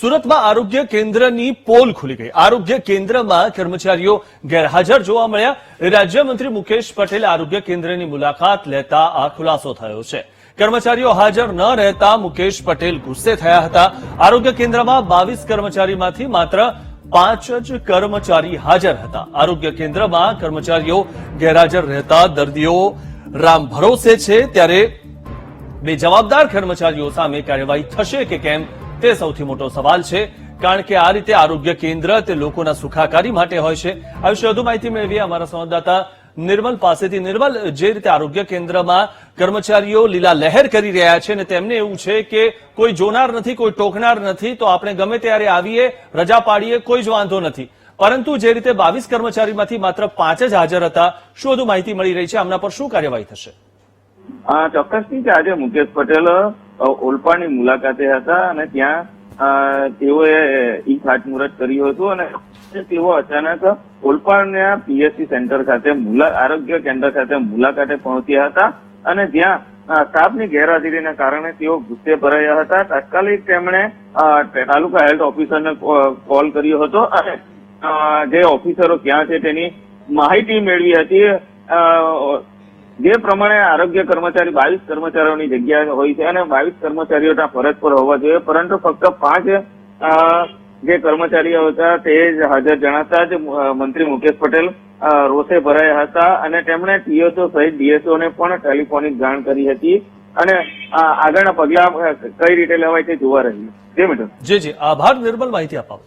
સુરતમાં આરોગ્ય કેન્દ્રની પોલ ખુલી ગઈ. આરોગ્ય કેન્દ્રમાં કર્મચારીઓ ગેરહાજર જોવા મળ્યા. રાજ્યમંત્રી મુકેશ પટેલે આરોગ્ય કેન્દ્રની મુલાકાત લેતા આ ખુલાસો થયો છે. કર્મચારીઓ હાજર ન રહેતા મુકેશ પટેલ ગુસ્સે થયા હતા. આરોગ્ય કેન્દ્રમાં બાવીસ કર્મચારીમાંથી માત્ર પાંચ જ કર્મચારી હાજર હતા. આરોગ્ય કેન્દ્રમાં કર્મચારીઓ ગેરહાજર રહેતા દર્દીઓ રામ ભરોસે છે. ત્યારે બે જવાબદાર કર્મચારીઓ સામે કાર્યવાહી થશે કે કેમ? તે સૌથી મોટો સવાલ છે, કારણ કે આ રીતે આરોગ્ય કેન્દ્ર તે લોકોના સુખાકારી માટે હોય છે. આ વિશે વધુ માહિતી મેળવીએ અમારા સંવાદદાતા નિર્મલ પાસેથી. નિર્મલ, જે રીતે આરોગ્ય કેન્દ્રમાં કર્મચારીઓ લીલા લહેર કરી રહ્યા છે અને તેમને એવું છે કે કોઈ જોનાર નથી, કોઈ ટોકનાર નથી, તો આપણે ગમે ત્યારે આવીએ, રજા પાડીએ, કોઈ જ વાંધો નથી. પરંતુ જે રીતે બાવીસ કર્મચારીમાંથી માત્ર પાંચ જ હાજર હતા, શું વધુ માહિતી મળી રહી છે? આમના પર શું કાર્યવાહી થશે? ચોક્કસથી આજે મુકેશ પટેલ ઓલપાડની મુલાકાતે હતા અને ત્યાં તેઓએ ઈ ખાતમુહૂર્ત કર્યું હતું અને તેઓ અચાનક ઓલપાડના પીએસસી સેન્ટર ખાતે આરોગ્ય કેન્દ્ર ખાતે મુલાકાતે પહોંચ્યા હતા અને જ્યાં સ્ટાફની ગેરહાજરીના કારણે તેઓ ગુસ્સે ભરાયા હતા. તાત્કાલિક તેમણે તાલુકા હેલ્થ ઓફિસરને કોલ કર્યો હતો અને જે ઓફિસરો ક્યાં છે તેની માહિતી મેળવી હતી. જે પ્રમાણે આરોગ્ય કર્મચારી બાવીસ કર્મચારીઓની જગ્યા હોય છે અને બાવીસ કર્મચારીઓ ફરજ પર હોવા જોઈએ, પરંતુ ફક્ત પાંચ જે કર્મચારીઓ હતા તે જ હાજર જણાતા જ મંત્રી મુકેશ પટેલ રોષે ભરાયા હતા અને તેમણે ટીએસઓ સહિત ડીએસઓ ને પણ ટેલિફોનિક જાણ કરી હતી અને આગળના પગલા કઈ રીતે લેવાય તે જોવા રહ્યું જે મેડમ જી જી. આભાર. નિર્મલ માહિતી આપવા